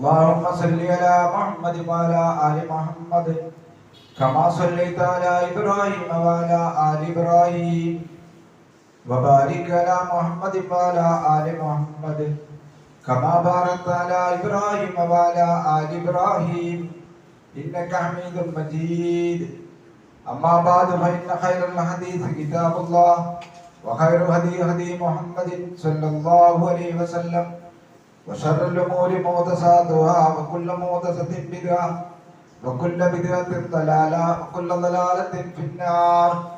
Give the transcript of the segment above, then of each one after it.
اللهم صل على محمد وعلى آل محمد كما صليت على إبراهيم وعلى آل إبراهيم وبارك على محمد وعلى آل محمد كما باركت على إبراهيم وعلى آل إبراهيم إنك حميد مجيد أما بعد فإن خير الحديث كتاب الله وخير الهدي هدي محمد صلى الله عليه وسلم وشر الأمور محدثاتها وكل محدثة بدعة وكل بدعة ضلالة وكل ضلالة في النار.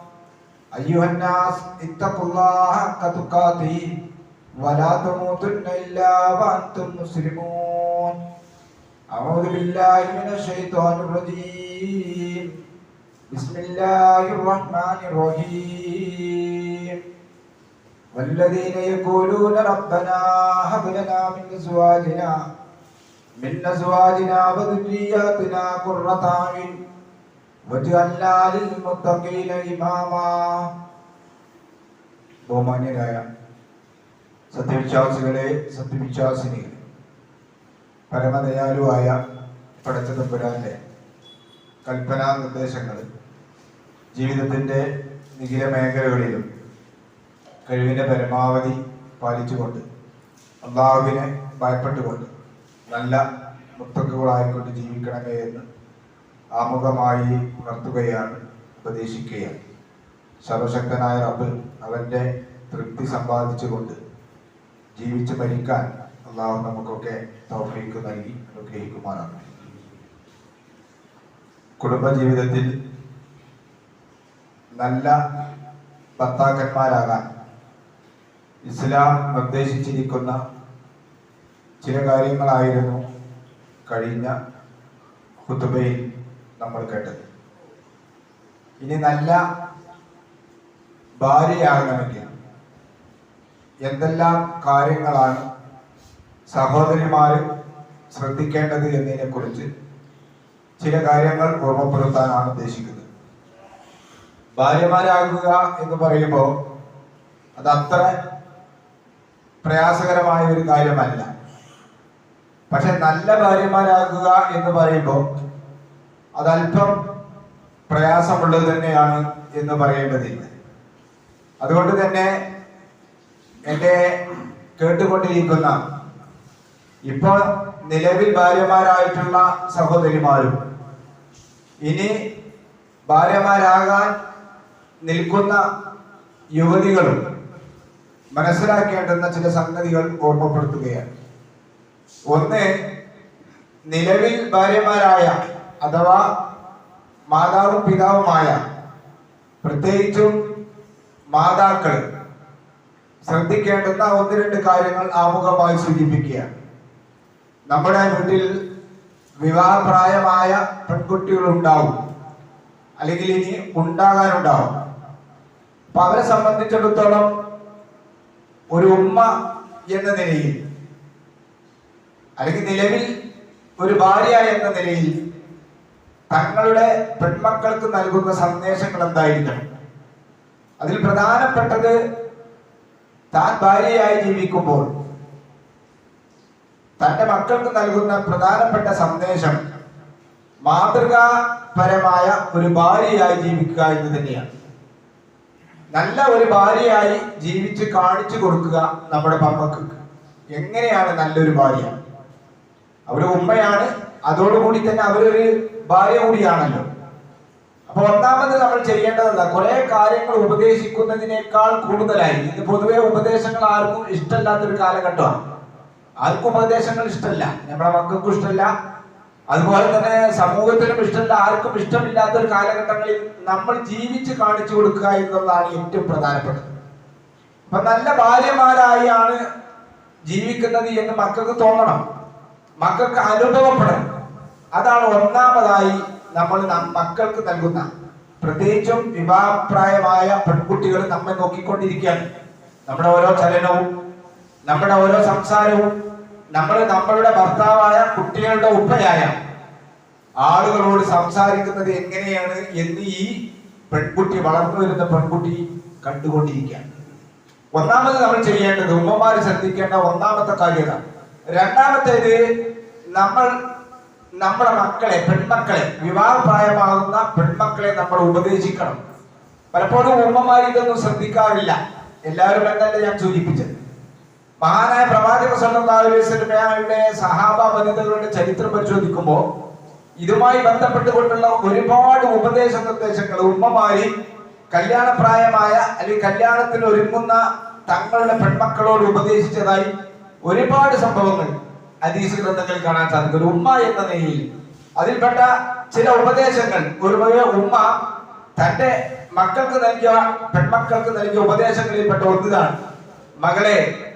أيها الناس اتقوا الله حق تقاته ولا تموتن إلا وأنتم مسلمون. أعوذ بالله من الشيطان الرجيم. بسم الله الرحمن الرحيم. والذين يقولون ربنا هب لنا من أزواجنا من أزواجنا وذرياتنا قرة أعين واجعلنا للمتقين إماما ബഹുമാന്യരായ സത്യവിശ്വാസികളെ സത്യവിശ്വാസിനികളെ പരമദയാലുവായ പടച്ചതമ്പുരാന്റെ കൽപ്പനാ നിർദ്ദേശങ്ങൾ ജീവിതത്തിൻ്റെ നിഖില മേഖലകളിലും കഴിവിന്റെ പരമാവധി പാലിച്ചുകൊണ്ട് അള്ളാഹുവിനെ ഭയപ്പെട്ടുകൊണ്ട് നല്ല മുത്തക്കുകളായിക്കൊണ്ട് ജീവിക്കണമേ എന്ന് ആമുഖമായി ഉണർത്തുകയാണ് ഉപദേശിക്കുകയാണ്. സർവശക്തനായ റബ്ബ് അവന്റെ തൃപ്തി സമ്പാദിച്ചുകൊണ്ട് ജീവിച്ച് മരിക്കാൻ അള്ളാഹു നമുക്കൊക്കെ തൗഫീക്ക് നൽകി അനുഗ്രഹിക്കുമാറാണ് കുടുംബജീവിതത്തിൽ നല്ല ഭർത്താക്കന്മാരാകാൻ ഇസ്ലാം നിർദ്ദേശിച്ചിരിക്കുന്ന ചില കാര്യങ്ങളായിരുന്നു കഴിഞ്ഞ ഹുത്തുബയിൽ നമ്മൾ കേട്ടത്. ഇനി നല്ല ഭാര്യയാകണമെങ്കിൽ എന്തെല്ലാം കാര്യങ്ങളാണ് സഹോദരിമാർ ശ്രദ്ധിക്കേണ്ടത് എന്നതിനെക്കുറിച്ച് ചില കാര്യങ്ങൾ ഓർമ്മപ്പെടുത്താനാണ് ഉദ്ദേശിക്കുന്നത്. ഭാര്യമാരാകുക എന്ന് പറയുമ്പോൾ അത് അത്ര പ്രയാസകരമായ ഒരു കാര്യമല്ല. പക്ഷെ നല്ല ഭാര്യമാരാകുക എന്ന് പറയുമ്പോൾ അതല്പം പ്രയാസമുള്ളത് തന്നെയാണ് എന്ന് പറയേണ്ടതില്ല. അതുകൊണ്ട് തന്നെ എന്റെ കേട്ടുകൊണ്ടിരിക്കുന്ന ഇപ്പോൾ നിലവിൽ ഭാര്യമാരായിട്ടുള്ള സഹോദരിമാരും ഇനി ഭാര്യമാരാകാൻ നിൽക്കുന്ന യുവതികളും മനസ്സിലാക്കേണ്ടുന്ന ചില സംഗതികൾ ഓർമ്മപ്പെടുത്തുകയാണ്. ഒന്ന് നിലവിൽ ഭാര്യമാരായ അഥവാ മാതാവും പിതാവുമായ പ്രത്യേകിച്ചും മാതാക്കൾ ശ്രദ്ധിക്കേണ്ടുന്ന ഒന്ന് രണ്ട് കാര്യങ്ങൾ ആമുഖമായി സൂചിപ്പിക്കുകയാണ്. നമ്മുടെ വീട്ടിൽ വിവാഹപ്രായമായ പെൺകുട്ടികൾ ഉണ്ടാവും അല്ലെങ്കിൽ ഇനി ഉണ്ടാകാനുണ്ടാവും. അപ്പൊ അവരെ സംബന്ധിച്ചിടത്തോളം ഒരു ഉമ്മ എന്ന നിലയിൽ അല്ലെങ്കിൽ നിലവിൽ ഒരു ഭാര്യ എന്ന നിലയിൽ തങ്ങളുടെ പെൺമക്കൾക്ക് നൽകുന്ന സന്ദേശങ്ങൾ എന്തായിരിക്കണം? അതിൽ പ്രധാനപ്പെട്ടത് താൻ ഭാര്യയായി ജീവിക്കുമ്പോൾ തന്റെ മക്കൾക്ക് നൽകുന്ന പ്രധാനപ്പെട്ട സന്ദേശം മാതൃകാപരമായ ഒരു ഭാര്യയായി ജീവിക്കുക എന്ന് തന്നെയാണ്. നല്ല ഒരു ഭാര്യയായി ജീവിച്ച് കാണിച്ചു കൊടുക്കുക നമ്മുടെ മക്കൾക്ക് എങ്ങനെയാണ് നല്ലൊരു ഭാര്യ? അവർ ഉമ്മയാണ് അതോടുകൂടി തന്നെ അവരൊരു ഭാര്യ കൂടിയാണല്ലോ. അപ്പൊ ഒന്നാമത് നമ്മൾ ചെയ്യേണ്ടതല്ല കുറെ കാര്യങ്ങൾ ഉപദേശിക്കുന്നതിനേക്കാൾ കൂടുതലായി. ഇത് പൊതുവെ ഉപദേശങ്ങൾ ആർക്കും ഇഷ്ടമല്ലാത്തൊരു കാലഘട്ടമാണ്. ആർക്കും ഉപദേശങ്ങൾ ഇഷ്ടമല്ല. നമ്മുടെ മക്കൾക്കും ഇഷ്ടമല്ല. അതുപോലെ തന്നെ സമൂഹത്തിനും ഇഷ്ടമില്ല ആർക്കും ഇഷ്ടമില്ലാത്ത ഒരു കാലഘട്ടങ്ങളിൽ നമ്മൾ ജീവിച്ച് കാണിച്ചു കൊടുക്കുക എന്നുള്ളതാണ് ഏറ്റവും പ്രധാനപ്പെട്ടത്. അപ്പൊ നല്ല ഭാര്യമാരായാണ് ജീവിക്കുന്നത് എന്ന് മക്കൾക്ക് തോന്നണം. മക്കൾക്ക് അനുഭവപ്പെടണം. അതാണ് ഒന്നാമതായി നമ്മൾ മക്കൾക്ക് നൽകുന്ന പ്രത്യേകിച്ചും വിവാഹപ്രായമായ പെൺകുട്ടികൾ നമ്മെ നോക്കിക്കൊണ്ടിരിക്കുകയാണ്. നമ്മുടെ ഓരോ ചലനവും നമ്മുടെ ഓരോ സംസാരവും നമ്മൾ നമ്മളുടെ ഭർത്താവായ കുട്ടികളുടെ ഉപ്പയായ ആളുകളോട് സംസാരിക്കുന്നത് എങ്ങനെയാണ് എന്ന് ഈ പെൺകുട്ടി വളർന്നു വരുന്ന പെൺകുട്ടി കണ്ടുകൊണ്ടിരിക്കുകയാണ്. ഒന്നാമത് നമ്മൾ ചെയ്യേണ്ടത് ഉമ്മമാർ ശ്രദ്ധിക്കേണ്ട ഒന്നാമത്തെ കാര്യത. രണ്ടാമത്തേത് നമ്മൾ നമ്മുടെ മക്കളെ പെൺമക്കളെ വിവാഹപ്രായമാകുന്ന പെൺമക്കളെ നമ്മൾ ഉപദേശിക്കണം. പലപ്പോഴും ഉമ്മമാർ ഇതൊന്നും ശ്രദ്ധിക്കാറില്ല. എല്ലാവരും എന്നല്ല ഞാൻ സൂചിപ്പിച്ചത്? മഹാനായ പ്രവാചക അലൈഹി സഹാബ വനിതകളുടെ ചരിത്രം പരിശോധിക്കുമ്പോൾ ഇതുമായി ബന്ധപ്പെട്ടുകൊണ്ടുള്ള ഒരുപാട് ഉപദേശ നിർദ്ദേശങ്ങൾ ഉമ്മമാരി കല്യാണപ്രായമായ അല്ലെങ്കിൽ കല്യാണത്തിന് ഒരുങ്ങുന്ന തങ്ങളുടെ പെൺമക്കളോട് ഉപദേശിച്ചതായി ഒരുപാട് സംഭവങ്ങൾ അതീസ് ഗ്രന്ഥങ്ങളിൽ കാണാൻ സാധിക്കും. ഉമ്മ എന്ന നിലയിൽ അതിൽപ്പെട്ട ചില ഉപദേശങ്ങൾ. ഒരു ഉമ്മ തന്റെ മക്കൾക്ക് നൽകിയ പെൺമക്കൾക്ക് നൽകിയ ഉപദേശങ്ങളിൽപ്പെട്ട ഒന്നിതാണ് മകളെ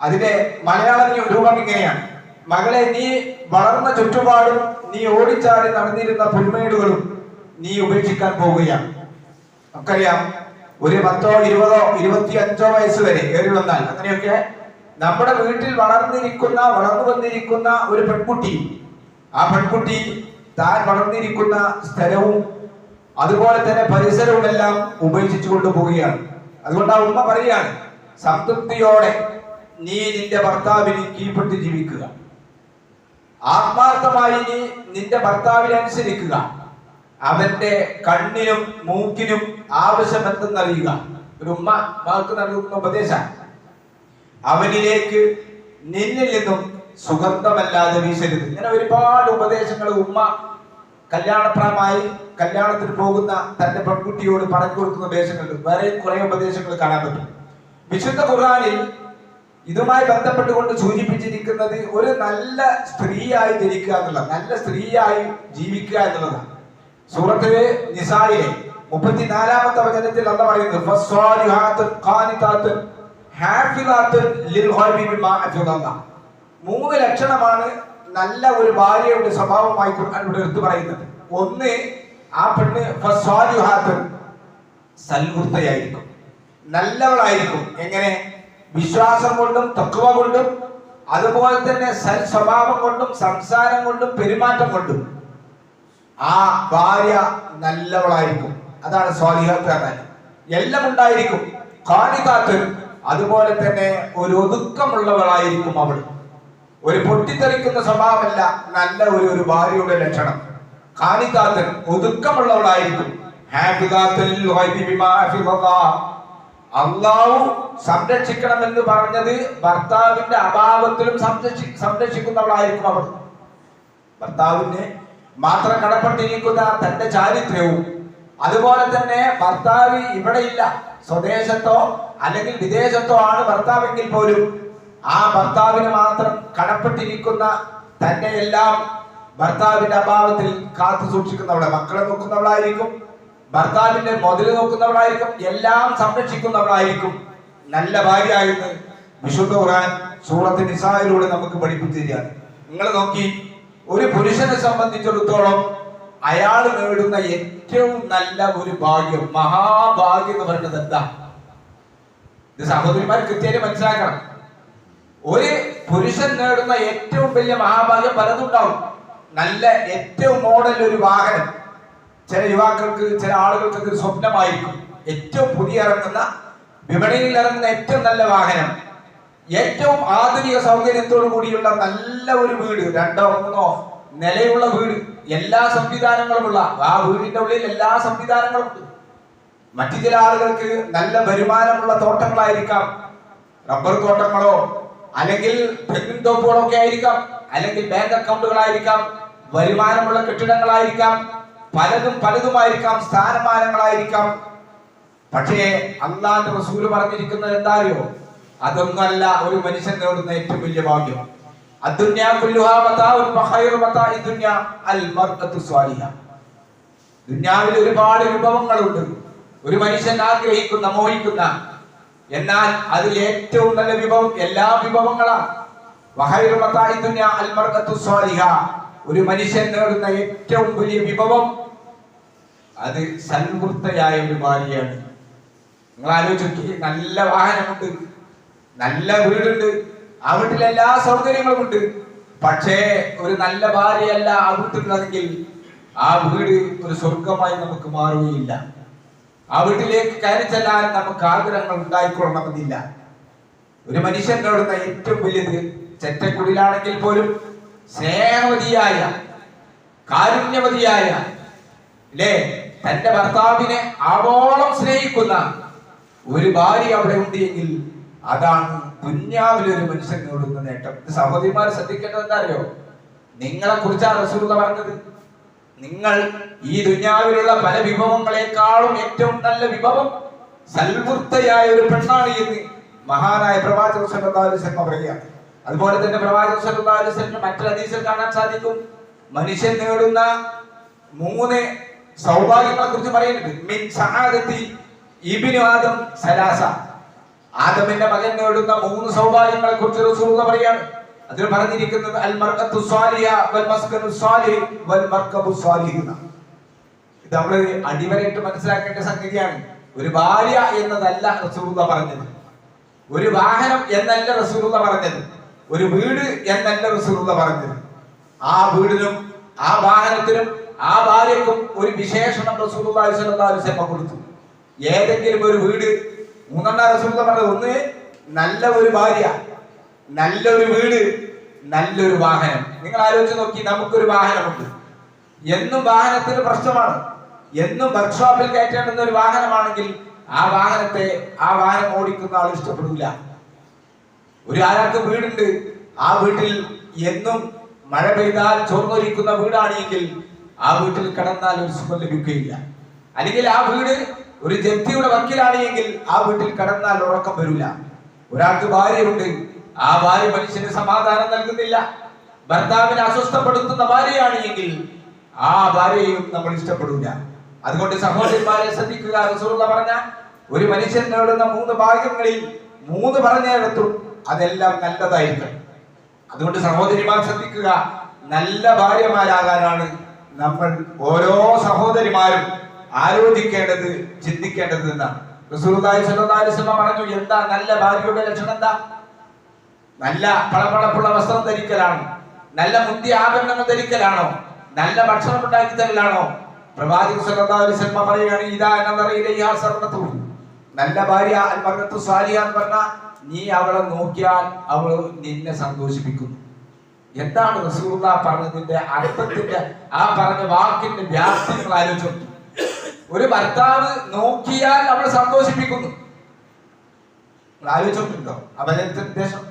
അതിന്റെ മലയാളം രൂപം ഇങ്ങനെയാണ്. മകളെ നീ വളർന്ന ചുറ്റുപാടും നീ ഓടിച്ചാടി നടന്നിരുന്ന പുൽമേടുകളും നീ ഉപേക്ഷിക്കാൻ പോവുകയാണ്. നമുക്കറിയാം ഒരു പത്തോ ഇരുപതോ ഇരുപത്തി അഞ്ചോ വയസ്സ് വരെ കയറി വന്നാൽ അങ്ങനെയൊക്കെ നമ്മുടെ വീട്ടിൽ വളർന്നിരിക്കുന്ന വളർന്നു വന്നിരിക്കുന്ന ഒരു പെൺകുട്ടി ആ പെൺകുട്ടി താൻ വളർന്നിരിക്കുന്ന സ്ഥലവും അതുപോലെ തന്നെ പരിസരവും എല്ലാം ഉപേക്ഷിച്ചു കൊണ്ടുപോവുകയാണ് അതുകൊണ്ട് ആ ഉമ്മ പറയുകയാണ് സംതൃപ്തിയോടെ നീ നിന്റെ ഭർത്താവിന് കീഴ്പ്പെട്ട് ജീവിക്കുക. ആത്മാർത്ഥമായി നീ നിന്റെ ഭർത്താവിനെ അനുസരിക്കുക. അവന്റെ കണ്ണിനും മൂക്കിനും ആവശ്യം അറിയുക ഒരു ഉമ്മ മകൾക്ക് നൽകുന്ന ഉപദേശം. അവനിലേക്ക് നിന്നിൽ നിന്നും സുഗന്ധമല്ലാതെ വീശരുത്. ഇങ്ങനെ ഒരുപാട് ഉപദേശങ്ങൾ ഉമ്മ കല്യാണപ്രായമായി കല്യാണത്തിന് പോകുന്ന തന്റെ പെൺകുട്ടിയോട് പറഞ്ഞു കൊടുക്കുന്ന ഉപദേശങ്ങൾ വേറെ കുറെ ഉപദേശങ്ങൾ കാണാൻ പറ്റും. വിശുദ്ധ ഖുർആനിൽ ഇതുമായി ബന്ധപ്പെട്ടുകൊണ്ട് സൂചിപ്പിച്ചിരിക്കുന്നത് ഒരു നല്ല സ്ത്രീയായി ജനിക്കുക എന്നുള്ള നല്ല സ്ത്രീയായി ജീവിക്കുക എന്നുള്ളതാണ്. സൂറത്തിലെ നിസായിലെ മുപ്പത്തിനാലാമത്തെ വചനത്തിൽ എന്താ പറയുന്നത്. മൂന്ന് ലക്ഷണമാണ് നല്ല ഒരു ഭാര്യയുടെ സ്വഭാവമായി ഇവിടെ എടുത്തു പറയുന്നത്. ഒന്ന് ആ പെണ്ണ് സൽവൃത്തയായിരിക്കും നല്ലവളായിരിക്കും. എങ്ങനെ? വിശ്വാസം കൊണ്ടും തക്കുവ കൊണ്ടും അതുപോലെ തന്നെ സൽ സ്വഭാവം കൊണ്ടും സംസാരം കൊണ്ടും പെരുമാറ്റം കൊണ്ടും ആ ഭാര്യ നല്ലവളായിരിക്കും. അതാണ് പറഞ്ഞാൽ എല്ലാം ഉണ്ടായിരിക്കും. കാണിക്കാത്ത് അതുപോലെ തന്നെ ഒരു ഒതുക്കമുള്ളവളായിരിക്കും അവൾ ഒരു പൊട്ടിത്തെറിക്കുന്ന സ്വഭാവമല്ല നല്ല ഒരു ഒരു ഭാര്യയുടെ ലക്ഷണം. കാണിക്കാത്തൻ ഒതുക്കമുള്ളവളായിരിക്കും. ഹാഫിദാത്തുൽ. അള്ളാഹു സംരക്ഷിക്കണം എന്ന് പറഞ്ഞത് ഭർത്താവിന്റെ അഭാവത്തിലും സംരക്ഷി സംരക്ഷിക്കുന്നവളായിരിക്കും അവൾ. ഭർത്താവിന് മാത്രം കടപ്പെട്ടിരിക്കുന്ന തന്റെ ചാരിത്രവും അതുപോലെ തന്നെ ഭർത്താവ് ഇവിടെ ഇല്ല സ്വദേശത്തോ അല്ലെങ്കിൽ വിദേശത്തോ ആണ് ഭർത്താവെങ്കിൽ പോലും ആ ഭർത്താവിന് മാത്രം കടപ്പെട്ടിരിക്കുന്ന തന്നെ എല്ലാം ഭർത്താവിന്റെ അഭാവത്തിൽ കാത്തു സൂക്ഷിക്കുന്നവളെ മക്കളെ നോക്കുന്നവളായിരിക്കും. ഭർത്താവിന്റെ മുതൽ നോക്കുന്നവളായിരിക്കും എല്ലാം സംരക്ഷിക്കുന്നവളായിരിക്കും. നല്ല ഭാര്യയായിരുന്നു വിശുദ്ധ ഖുർആൻ സൂറത്ത് നിസായിലൂടെ നമുക്ക് പഠിപ്പിച്ചു നിങ്ങൾ നോക്കി ഒരു പുരുഷനെ സംബന്ധിച്ചിടത്തോളം അയാൾ നേടുന്ന ഏറ്റവും നല്ല ഒരു ഭാഗ്യം മഹാഭാഗ്യം എന്ന് പറയുന്നത് എന്താ? ഇത് സഹോദരിമാർ കൃത്യമായി മനസ്സിലാക്കണം. ഒരു പുരുഷൻ നേടുന്ന ഏറ്റവും വലിയ മഹാഭാഗ്യം പലതുണ്ടാവും നല്ല ഏറ്റവും മോഡൽ ഒരു വാഹനം. ചില യുവാക്കൾക്ക് ചില ആളുകൾക്ക് ഒരു സ്വപ്നമായിരിക്കും. ഏറ്റവും പുതിയ ഇറങ്ങുന്ന വിപണിയിൽ ഇറങ്ങുന്ന ഏറ്റവും നല്ല വാഹനം. ഏറ്റവും ആധുനിക സൗകര്യത്തോടു കൂടിയുള്ള നല്ല ഒരു വീട് രണ്ടോ മൂന്നോ നിലയുള്ള വീട് എല്ലാ സംവിധാനങ്ങളുമുള്ള ആ വീടിന്റെ ഉള്ളിൽ എല്ലാ സംവിധാനങ്ങളും ഉണ്ട് മറ്റു ചില ആളുകൾക്ക് നല്ല വരുമാനമുള്ള തോട്ടങ്ങളായിരിക്കാം. റബ്ബർ തോട്ടങ്ങളോ അല്ലെങ്കിൽ തെങ്ങിൻ തോപ്പുകളൊക്കെ ആയിരിക്കാം അല്ലെങ്കിൽ ബാങ്ക് അക്കൗണ്ടുകളായിരിക്കാം വരുമാനമുള്ള കെട്ടിടങ്ങളായിരിക്കാം പലതും പലതുമായിരിക്കാം സ്ഥാനമാനങ്ങളായിരിക്കാം. പക്ഷേ അള്ളാന്റെ റസൂൽ പറഞ്ഞിരിക്കുന്നത് എന്താറിയോ? അതൊന്നല്ല ഒരു മനുഷ്യൻ നേടുന്ന ഏറ്റവും വലിയ ഭാഗ്യം. ദുന്യാവിൽ ഒരുപാട് വിഭവങ്ങളുണ്ട്. ഒരു മനുഷ്യൻ ആഗ്രഹിക്കുന്ന മോഹിക്കുന്ന എന്നാൽ അതിൽ ഏറ്റവും നല്ല വിഭവം എല്ലാ വിഭവങ്ങളാണ്. ഒരു മനുഷ്യൻ നേടുന്ന ഏറ്റവും വലിയ വിഭവം അത് സൽവൃത്തയായ ഒരു ഭാര്യയാണ് നിങ്ങൾ ആലോചിച്ചു നല്ല വാഹനമുണ്ട് നല്ല വീടുണ്ട് ആ വീട്ടിൽ എല്ലാ സൗകര്യങ്ങളും ഉണ്ട്. പക്ഷേ ഒരു നല്ല ഭാര്യയല്ല ആ വീട്ടിലുള്ളതെങ്കിൽ ആ വീട് ഒരു സ്വർഗമായി നമുക്ക് മാറുകയില്ല. ആ വീട്ടിലേക്ക് കയറി ചെല്ലാൻ നമുക്ക് ആഗ്രഹങ്ങൾ ഉണ്ടായിക്കൊള്ളണമെന്നില്ല. ഒരു മനുഷ്യൻ നേടുന്ന ഏറ്റവും വലിയത് ചെറ്റക്കുടിലാണെങ്കിൽ പോലും സ്നേഹവതിയായ കാരുണ്യവതിയായ അല്ലേ തന്റെ ഭർത്താവിനെ ആവോളം സ്നേഹിക്കുന്ന ഒരു ഭാര്യ അവിടെ ഉണ്ട് എങ്കിൽ അതാണ് ദുന്യാവിലൊരു മനുഷ്യൻ നേടുന്ന നേട്ടം. സഹോദരിമാർ ശ്രദ്ധിക്കേണ്ടത് എന്താ നിങ്ങളെ കുറിച്ചാണ് റസൂല പറഞ്ഞത്. നിങ്ങൾ ഈ ദുന്യാവിലുള്ള പല വിഭവങ്ങളെക്കാളും ഏറ്റവും നല്ല വിഭവം സൽവൃത്തയായ ഒരു പെണ്ണാണ് എന്ന് മഹാനായ പ്രവാചക പറയുക അതുപോലെ തന്നെ പ്രവാചക സല്ലല്ലാഹു അലൈഹി വസല്ലം മറ്റൊരു ഹദീസിൽ കാണാൻ സാധിക്കും. മനുഷ്യൻ നേടുന്ന മൂന്ന് സൗഭാഗ്യങ്ങളെ കുറിച്ച് പറയുന്നുണ്ട്. മിൻ സഹാദത്തി ഇബ്നു ആദം സലാസ. ആദമിന്റെ മകൻ നേടുന്ന മൂന്ന് സൗഭാഗ്യങ്ങളെ കുറിച്ച് റസൂലുള്ള പറയാണ് അതിൽ പറഞ്ഞിരിക്കുന്നത് അൽ മർഖത്തു സ്വാലിഹ വൽ മസ്കനു സ്വാലിഹ് വൽ മർഖബു സ്വാലിഹുന ഇത് നമ്മൾ അടിവരയിട്ട് മനസ്സിലാക്കേണ്ട സംഗതിയാണ്. ഒരു ഭാര്യ എന്നതല്ല റസൂലുള്ള പറഞ്ഞത്. ഒരു വാഹനം എന്നല്ല റസൂലുള്ള പറഞ്ഞത്. ഒരു വീട് എന്നല്ല റസൂലുള്ള പറഞ്ഞത്. ആ വീടിനും ആ വാഹനത്തിനും ആ ഭാര്യക്കും ഒരു വിശേഷണം റസൂലുള്ളാഹി സ്വല്ലല്ലാഹു അലൈഹി വസല്ലം കൊടുത്തു. ഏതെങ്കിലും ഒരു വീട് മൂന്നെണ്ണ റസൂലുള്ള പറഞ്ഞത്. ഒന്ന് നല്ല ഒരു ഭാര്യ നല്ലൊരു വീട് നല്ലൊരു വാഹനം. നിങ്ങൾ ആലോചിച്ച് നോക്കി നമുക്കൊരു വാഹനമുണ്ട്. എന്നും വാഹനത്തിന് പ്രശ്നമാണ്. എന്നും വർക്ക്ഷോപ്പിൽ കയറ്റേണ്ടുന്ന ഒരു വാഹനമാണെങ്കിൽ ആ വാഹനത്തെ ആ വാഹനം ഓടിക്കുന്ന ആൾ ഇഷ്ടപ്പെടില്ല ഒരു വീടുണ്ട്. ആ വീട്ടിൽ എന്നും മഴ പെയ്താൽ ചോർന്നൊലിക്കുന്ന വീടാണെങ്കിൽ ആ വീട്ടിൽ കിടന്നാൽ ഒരു സുഖം ലഭിക്കുകയില്ല. അല്ലെങ്കിൽ ആ വീട് ഒരു ജപ്തിയുടെ വക്കിലാണെങ്കിൽ ആ വീട്ടിൽ കടന്നാൽ ഉറക്കം വരില്ല. ഒരാൾക്ക് ഭാര്യയുണ്ട്. ആ ഭാര്യ മനുഷ്യന് സമാധാനം നൽകുന്നില്ല. ഭർത്താവിനെ അസ്വസ്ഥപ്പെടുത്തുന്ന ഭാര്യയാണെങ്കിൽ ആ ഭാര്യയും നമ്മൾ ഇഷ്ടപ്പെടില്ല അതുകൊണ്ട് സഹോദരന്മാരെ ശ്രദ്ധിക്കുക റസൂലുള്ള പറഞ്ഞ ഒരു മനുഷ്യൻ നേടുന്ന മൂന്ന് ഭാഗ്യങ്ങളിൽ മൂന്ന് പറഞ്ഞിടത്തും അതെല്ലാം നല്ലതായിരിക്കും അതുകൊണ്ട് സഹോദരിമാർ ശ്രദ്ധിക്കുക നല്ല ഭാര്യമാരാകാനാണ് നമ്മൾ ഓരോ സഹോദരിമാരും ആലോചിക്കേണ്ടത് ചിന്തിക്കേണ്ടത് എന്നാണ്. പറഞ്ഞു എന്താ നല്ല ഭാര്യയുടെ ലക്ഷണം എന്താ? നല്ല പളപ്പളപ്പുള്ള വസ്ത്രം ധരിക്കലാണോ? നല്ല മുന്തിയ ആഭരണങ്ങൾ ധരിക്കലാണോ? നല്ല ഭക്ഷണം ഉണ്ടാക്കി തരലാണോ? പ്രവാചകൻ പറയുകയാണ് ഇതാ സർവത്തു നല്ല ഭാര്യ അൽ സാലിയ എന്ന് പറഞ്ഞാൽ നീ അവളെ നോക്കിയാൽ അവൾ നിന്നെ സന്തോഷിപ്പിക്കുന്നു. എന്താണ് റസൂലുള്ള പറഞ്ഞതിന്റെ അർത്ഥത്തിന്റെ ആ പറഞ്ഞ വാക്കിന്റെ വ്യാപ്തി ആലോചിച്ചു ഒരു ഭർത്താവ് നോക്കിയാൽ അവൾ സന്തോഷിപ്പിക്കുന്നു. ആലോചിച്ചിട്ടുണ്ടോ? വചനത്തിന്റെ ഉദ്ദേശം?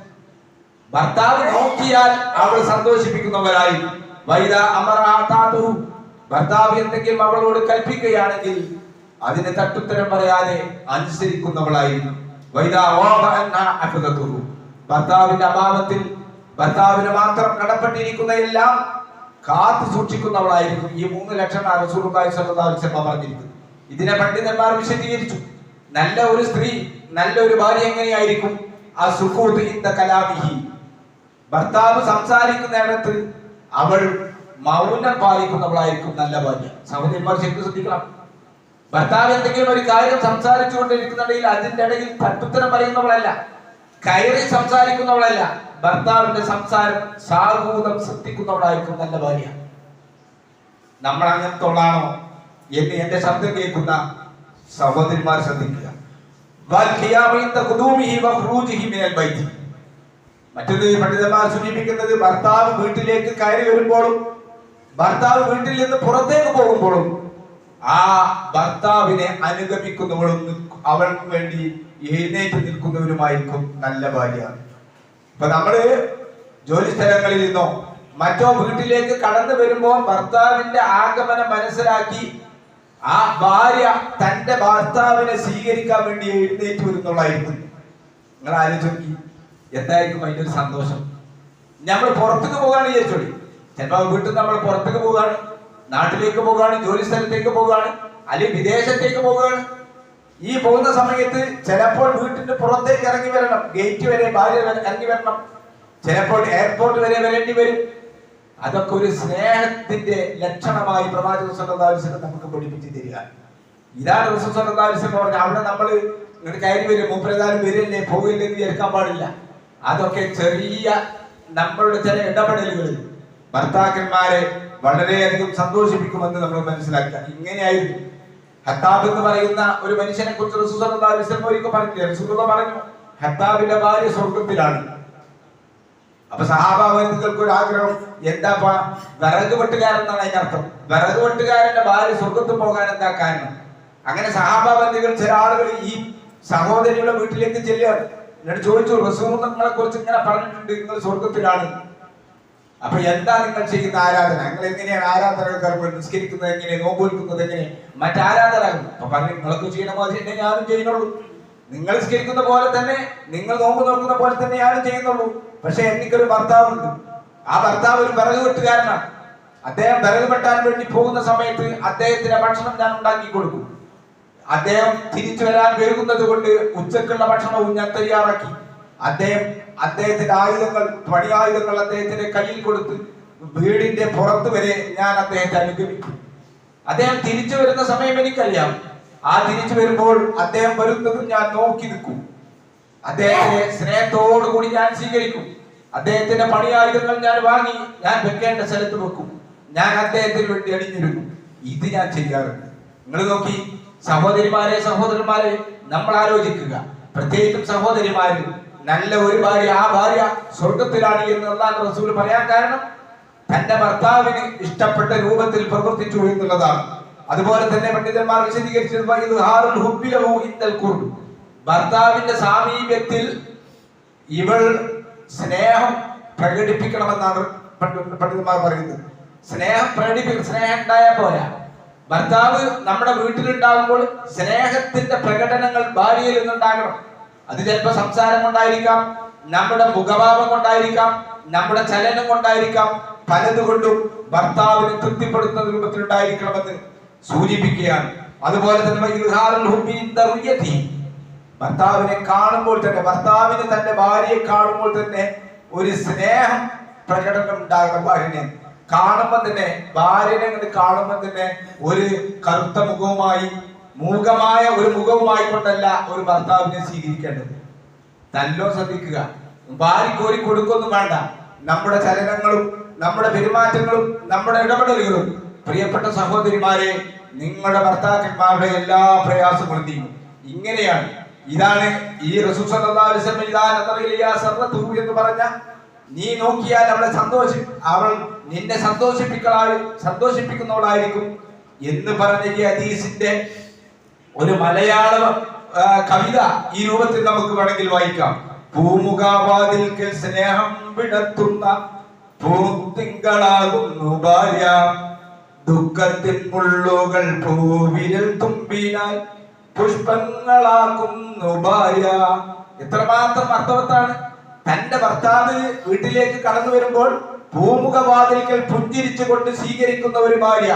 ഭർത്താവ് നോക്കിയാൽ അവൾ സന്തോഷിപ്പിക്കുന്നവരായി. വൈദ അമറാത്താത്തു ഭർത്താവ് എന്തെങ്കിലും അവളോട് കൽപ്പിക്കുകയാണെങ്കിൽ അതിന് തട്ടുത്തരം പറയാതെ അനുസരിക്കുന്നവളായിരുന്നു. ഭർത്താവിന്റെ അഭാവത്തിൽ ഭർത്താവിന് മാത്രം കടപ്പെട്ടിരിക്കുന്ന എല്ലാം കാത്തു സൂക്ഷിക്കുന്നവളായിരിക്കും ഈ മൂന്ന് ലക്ഷണം അലൈഹി വസല്ലം പറഞ്ഞിരിക്കുന്നു. ഇതിനെ പണ്ഡിതന്മാർ വിശദീകരിച്ചു. നല്ല ഒരു സ്ത്രീ നല്ല ഒരു ഭാര്യ എങ്ങനെയായിരിക്കും? ആ സുഖൂത്ത് ഇന്ത കലാമിഹി. ഭർത്താവ് സംസാരിക്കുന്നിടത്ത് അവൾ മൗനം പാലിക്കുന്നവളായിരിക്കും നല്ല ഭാര്യ. സഹോദരന്മാർ ശരിക്കും ശ്രദ്ധിക്കണം. ഭർത്താവ് എന്തെങ്കിലും ഒരു കാര്യം സംസാരിച്ചു കൊണ്ടിരിക്കുന്നുണ്ടെങ്കിൽ അതിന്റെ ഇടയിൽ തട്ടുത്തരം പറയുന്നവളല്ല. കയറി സംസാരിക്കുന്നവളല്ല. ഭർത്താവിന്റെ സംസാരം സാഹൂതം ശ്രദ്ധിക്കുന്നവളായിരിക്കും നല്ല ഭാര്യ. നമ്മൾ അങ്ങനത്തോളാണോ എന്ന് എന്റെ ശബ്ദം കേൾക്കുന്ന സഹോദരിമാർ ശ്രദ്ധിക്കുക. മറ്റൊരു പണ്ഡിതന്മാർ സൂചിപ്പിക്കുന്നത് ഭർത്താവ് വീട്ടിലേക്ക് കയറി വരുമ്പോഴും ഭർത്താവ് വീട്ടിൽ നിന്ന് പുറത്തേക്ക് പോകുമ്പോഴും ആ ഭർത്താവിനെ അനുഗമിക്കുന്നവളും അവൾക്ക് വേണ്ടി എഴുന്നേറ്റ് നിൽക്കുന്നവരുമായിരിക്കും നല്ല ഭാര്യ. ഇപ്പൊ നമ്മൾ ജോലി സ്ഥലങ്ങളിൽ നിന്നോ മറ്റോ വീട്ടിലേക്ക് കടന്നു വരുമ്പോൾ ഭർത്താവിന്റെ ആഗമനം മനസ്സിലാക്കി ആ ഭാര്യ തന്റെ ഭർത്താവിനെ സ്വീകരിക്കാൻ വേണ്ടി എഴുന്നേറ്റ് വരുന്നുള്ളായിരിക്കും നിങ്ങൾ ആലോചിക്കി എന്തായിരിക്കും അതിന്റെ ഒരു സന്തോഷം? നമ്മൾ പുറത്തേക്ക് പോകാണ് വിചാരിച്ചോളി. ചിലപ്പോൾ വീട്ടിൽ നമ്മൾ പുറത്തേക്ക് പോകാണ്. നാട്ടിലേക്ക് പോകുകയാണ് ജോലി സ്ഥലത്തേക്ക് പോകുകയാണ് അല്ലെങ്കിൽ വിദേശത്തേക്ക് പോവുകയാണ്. ഈ പോകുന്ന സമയത്ത് ചിലപ്പോൾ വീട്ടിന്റെ പുറത്തേക്ക് ഇറങ്ങി വരണം ഗേറ്റ് വരെ ഭാര്യ ഇറങ്ങി വരണം. ചിലപ്പോൾ എയർപോർട്ട് വരെ വരേണ്ടി വരും. അതൊക്കെ ഒരു സ്നേഹത്തിന്റെ ലക്ഷണമായി പ്രവാചക സ്വന്തം നമുക്ക് പഠിപ്പിച്ചു തരിക. ഇതാണ് റസൂൽ വസല്ലം പറഞ്ഞത് അവിടെ നമ്മൾ ഇങ്ങോട്ട് കയറി വരും മൂപ്പരേതാലും വരില്ലേ പോകില്ലെന്ന് വിചാരിക്കാൻ പാടില്ല. അതൊക്കെ ചെറിയ നമ്മളുടെ ചില ഇടപെടലുകൾ. ഭർത്താക്കന്മാരെ വളരെയധികം സന്തോഷിപ്പിക്കുമെന്ന് നമ്മൾ മനസ്സിലാക്കുക ഇങ്ങനെയായിരുന്നു. ഹത്താബ് എന്ന് പറയുന്ന ഒരു മനുഷ്യനെ കുറിച്ച് ഒരിക്കൽ പറഞ്ഞു പറഞ്ഞു ഹത്താബിന്റെ ഭാര്യ സ്വർഗത്തിലാണ്. അപ്പൊ സഹാഭാവന്തികൾക്ക് ഒരു ആഗ്രഹം എന്താപ്പാ വിറക് വെട്ടുകാരൻ എന്നാണ് അതിന്റെ അർത്ഥം. വിറക് വെട്ടുകാരന്റെ ഭാര്യ സ്വർഗത്ത് പോകാൻ എന്താ കാരണം? അങ്ങനെ സഹാഭാബന്ധികൾ ചില ആളുകൾ ഈ സഹോദരിയുടെ വീട്ടിലേക്ക് ചെല്ലുകയാണ്. എന്നിട്ട് ചോദിച്ചു റസൂർ നിങ്ങളെ കുറിച്ച് ഇങ്ങനെ പറഞ്ഞിട്ടുണ്ട് നിങ്ങൾ സ്വർഗത്തിലാണ്. അപ്പൊ എന്താ നിങ്ങൾ ചെയ്യുന്ന ആരാധന? നിങ്ങൾ എങ്ങനെയാണ് ആരാധനകൾ നിസ്കരിക്കുന്നത് എങ്ങനെ നോമ്പൊലിക്കുന്നത് എങ്ങനെ മറ്റാരാധനകൾ അപ്പൊ പറഞ്ഞു നിങ്ങളൊക്കെ ചെയ്യണ മാതിരി തന്നെ ഞാനും ചെയ്യുന്നുള്ളൂ. നിങ്ങൾ നിസ്കരിക്കുന്ന പോലെ തന്നെ നിങ്ങൾ നോമ്പ് നോക്കുന്ന പോലെ തന്നെ ഞാനും ചെയ്യുന്നുള്ളൂ. പക്ഷെ എനിക്കൊരു ഭർത്താവുണ്ട്. ആ ഭർത്താവ് ഒരു വിറക് വെട്ടുകാരനാണ് അദ്ദേഹം വിറക് വെട്ടാൻ വേണ്ടി പോകുന്ന സമയത്ത് അദ്ദേഹത്തിന്റെ ഭക്ഷണം ഞാൻ ഉണ്ടാക്കി കൊടുക്കും. അദ്ദേഹം തിരിച്ചു വരാൻ വൈകുന്നത് കൊണ്ട് ഉച്ചക്കുള്ള ഭക്ഷണവും ഞാൻ തയ്യാറാക്കി. അദ്ദേഹം അദ്ദേഹത്തിന്റെ ആയുധങ്ങൾ പണിയായുധങ്ങൾ അദ്ദേഹത്തിന്റെ കയ്യിൽ കൊടുത്ത് വീടിന്റെ പുറത്ത് വരെ ഞാൻ അദ്ദേഹത്തെ അനുഗമിക്കും. അദ്ദേഹം തിരിച്ചു വരുന്ന സമയം എനിക്കറിയാം. ആ തിരിച്ചു വരുമ്പോൾ അദ്ദേഹം വരുന്നതും ഞാൻ നോക്കി നിൽക്കും. അദ്ദേഹത്തെ സ്നേഹത്തോടുകൂടി ഞാൻ സ്വീകരിക്കും. അദ്ദേഹത്തിന്റെ പണിയായുധങ്ങൾ ഞാൻ വാങ്ങി ഞാൻ വെക്കേണ്ട സ്ഥലത്ത് വെക്കും. ഞാൻ അദ്ദേഹത്തിന് വേണ്ടി അണിഞ്ഞിരുന്നു ഇത് ഞാൻ ചെയ്യാറുണ്ട്. നിങ്ങൾ നോക്കി സഹോദരിമാരെ സഹോദരന്മാരെ നമ്മൾ ആലോചിക്കുക. പ്രത്യേകിച്ചും സഹോദരിമാര് നല്ല ഒരു ഭാര്യ ആ ഭാര്യ സ്വർഗത്തിലാണ് എന്ന് അള്ളാഹ് റസൂൽ പറയാൻ കാരണം തന്റെ ഭർത്താവിന് ഇഷ്ടപ്പെട്ട രൂപത്തിൽ പ്രവർത്തിച്ചു എന്നുള്ളതാണ്. അതുപോലെ തന്നെ പണ്ഡിതന്മാർ വിശദീകരിച്ചത് ഭർത്താവിന്റെ സാമീപ്യത്തിൽ ഇവൾ സ്നേഹം പ്രകടിപ്പിക്കണമെന്നാണ് പണ്ഡിത- പണ്ഡിതന്മാർ പറയുന്നത്. സ്നേഹം പ്രകടിപ്പിക്കണം സ്നേഹം ഉണ്ടായാൽ പോരാ. ഭർത്താവ് നമ്മുടെ വീട്ടിലുണ്ടാകുമ്പോൾ സ്നേഹത്തിന്റെ പ്രകടനങ്ങൾ ഭാര്യയിൽ നിന്നുണ്ടാകണം. അത് ചിലപ്പോൾ സംസാരം കൊണ്ടായിരിക്കാം നമ്മുടെ മുഖഭാവം കൊണ്ടായിരിക്കാം നമ്മുടെ ചലനം കൊണ്ടായിരിക്കാം പലതുകൊണ്ടും ഭർത്താവിനെ തൃപ്തിപ്പെടുത്തുന്ന രൂപത്തിലുണ്ടായിരിക്കണമെന്ന് സൂചിപ്പിക്കുകയാണ്. അതുപോലെ തന്നെ ഭർത്താവിനെ കാണുമ്പോൾ തന്നെ ഭർത്താവിന് തന്റെ ഭാര്യയെ കാണുമ്പോൾ തന്നെ ഒരു സ്നേഹം പ്രകടനം ഉണ്ടാകണം ഭാര്യനെ. കാണുമ്പോൾ തന്നെ ഭാര്യനെ കാണുമ്പോൾ തന്നെ ഒരു കറുത്ത മുഖവുമായി മൂകമായ ഒരു മുഖവുമായിക്കൊണ്ടല്ല ഒരു ഭർത്താവിനെ സ്വീകരിക്കേണ്ടത്. തല്ലോ ശ്രദ്ധിക്കുക. വാരി കോരി കൊടുക്കൊന്നും വേണ്ട. നമ്മുടെ ചലനങ്ങളും നമ്മുടെ പെരുമാറ്റങ്ങളും നമ്മുടെ ഇടപെടലുകളും. പ്രിയപ്പെട്ട സഹോദരിമാരെ നിങ്ങളുടെ ഭർത്താക്കന്മാരുടെ എല്ലാ പ്രയാസങ്ങളും നീങ്ങും ഇങ്ങനെയാണ്. ഇതാണ് ഈ എന്ന് പറഞ്ഞ നീ നോക്കിയാൽ അവളെ സന്തോഷി അവൾ നിന്നെ സന്തോഷിപ്പിക്കളായി സന്തോഷിപ്പിക്കുന്നവളായിരിക്കും എന്ന് പറഞ്ഞ ഈ ഹദീസിന്റെ ഒരു മലയാള കവിത ഈ രൂപത്തിൽ നമുക്ക് വേണമെങ്കിൽ വായിക്കാം. പൂമുഖാവാതിൽക്കൽ സ്നേഹം വിടത്തുന്ന പൂത്തിങ്കളാകുന്നു ഭാര്യ. ദുഃഖത്തിൻ മുള്ളുകൾ പൂവിരൽ തുമ്പിനാൽ പുഷ്പങ്ങളാക്കുന്നു ഭാര്യ. എത്രമാത്രം അർത്ഥവത്താണ്. തന്റെ ഭർത്താവ് വീട്ടിലേക്ക് കടന്നു വരുമ്പോൾ പൂമുഖവാതിൽക്കൽ പുഞ്ചിരിച്ചുകൊണ്ട് സ്വീകരിക്കുന്ന ഒരു ഭാര്യ.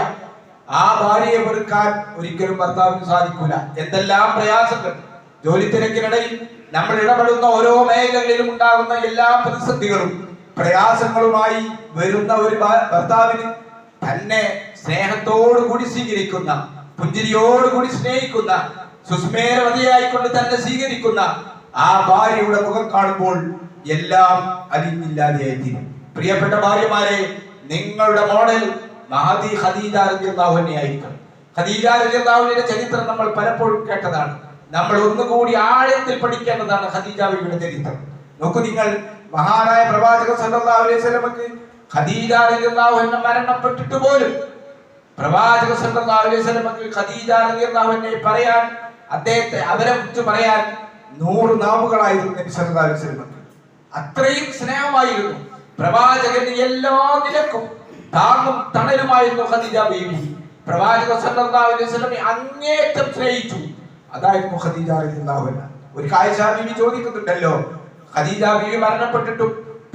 ആ ഭാര്യയെ വെറുക്കാൻ ഒരിക്കലും ഭർത്താവിന് സാധിക്കൂല. എന്തെല്ലാം പ്രയാസങ്ങൾ. ജോലി തിരക്കിനിടയിൽ നമ്മൾ ഇടപെടുന്ന ഓരോ മേഖലകളിലും ഉണ്ടാകുന്ന എല്ലാ പ്രതിസന്ധികളും പ്രയാസങ്ങളുമായി വരുന്ന ഒരു ഭർത്താവിന് തന്നെ സ്നേഹത്തോടു കൂടി സ്വീകരിക്കുന്ന പുഞ്ചിരിയോടുകൂടി സ്നേഹിക്കുന്ന സുസ്മേരവതിയായിക്കൊണ്ട് തന്നെ സ്വീകരിക്കുന്ന ആ ഭാര്യയുടെ മുഖം കാണുമ്പോൾ എല്ലാം അലിഞ്ഞില്ലാതെയായി തീരും പ്രിയപ്പെട്ട ഭാര്യമാരെ നിങ്ങളുടെ മോഡൽ മഹദി ഖദീജ റളിയല്ലാഹു അൻഹ ആയിരിക്കും ഖദീജ റളിയല്ലാഹുവിന്റെ ചരിത്രം നമ്മൾ പലപ്പോഴും കേട്ടതാണ്. നമ്മൾ ഒന്നുകൂടി ആഴത്തിൽ പഠിക്കേണ്ടതാണ് ഖദീജ ബിബിയുടെ ചരിത്രം. നോക്കൂ നിങ്ങൾ മഹാനായ പ്രവാചകൻ സല്ലല്ലാഹു അലൈഹി വസല്ലമക്ക് ഖദീജ റളിയല്ലാഹു അൻഹ മരണപ്പെട്ടിട്ട് പോലും പ്രവാചക സല്ലല്ലാഹു അലൈഹി വസല്ലമക്ക് ഖദീജ റളിയല്ലാഹു അൻഹയെ പറയാൻ അദ്ദേഹത്തെ അവരെ കുറിച്ച് പറയാൻ നൂറ് നാവുകളായിരുന്നു നബി സല്ലല്ലാഹു അലൈഹി വസല്ലമക്ക്. അത്രയും സ്നേഹമായിരുന്നു. പ്രവാചകന്റെ എല്ലാ നിലക്കും താങ്ങും തണലുമായിരുന്നു ഖദീജ ബീവി. പ്രവാചക സല്ലല്ലാഹു അലൈഹി വസല്ലം അങ്ങേറ്റം സ്നേഹിച്ചു. അതായിരുന്നു ഖദീജ റളിയല്ലാഹു അൻഹ. ഒരു കാഴ്ച ബീവി ചോദിക്കുന്നുണ്ടല്ലോ. ഖദീജ ബീവി മരണപ്പെട്ടിട്ടും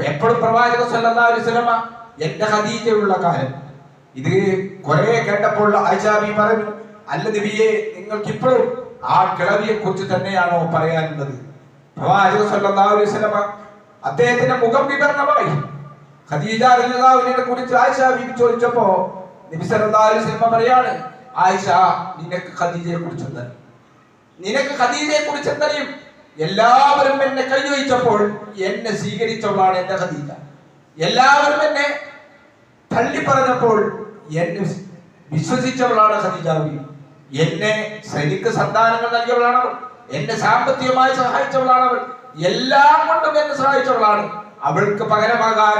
എപ്പോഴും പ്രവാചക സല്ലല്ലാഹു അലൈഹി വസല്ലമ എന്റെ ഖദീജയുള്ള കാലം. ഇത് കുറെ കേട്ടപ്പോൾ ആയിഷാബി പറഞ്ഞു അല്ല നബിയെ നിങ്ങൾക്ക് ഇപ്പോഴും ആ കിളവിയെ കുറിച്ച് തന്നെയാണോ പറയാനുള്ളത്? പ്രവാചക സല്ലല്ലാഹു അലൈഹി വസല്ലമ അദ്ദേഹത്തിന്റെ മുഖം വിവരണമായി. ഖദീജ റളിയല്ലാഹുവിനെ കുറിച്ച് ആയിഷ ബീബി ചോദിച്ചപ്പോ നബി സല്ലല്ലാഹു അലൈഹി വസല്ലം പറയാണ് ആയിഷ നിനക്ക് ഖദീജയെ കുറിച്ച് എന്തറിയും നിനക്ക് ഖദീജയെ കുറിച്ച് എന്തറിയും എല്ലാവരും എന്നെ കൈവച്ചപ്പോൾ എന്നെ സ്വീകരിച്ചവളാണ് എന്റെ ഖദീജ. എല്ലാവരും എന്നെ തള്ളി പറഞ്ഞപ്പോൾ എന്നെ വിശ്വസിച്ചവളാണ് ഖദീജ എന്നെ ശരിക്ക് സന്താനങ്ങൾ നൽകിയവളാണ് എന്നെ സാമ്പത്തികമായി സഹായിച്ചവളാണ് അവൾ. എല്ലാം കൊണ്ടും എന്നെ സഹായിച്ചവളാണ്. അവൾക്ക് പകരമാകാൻ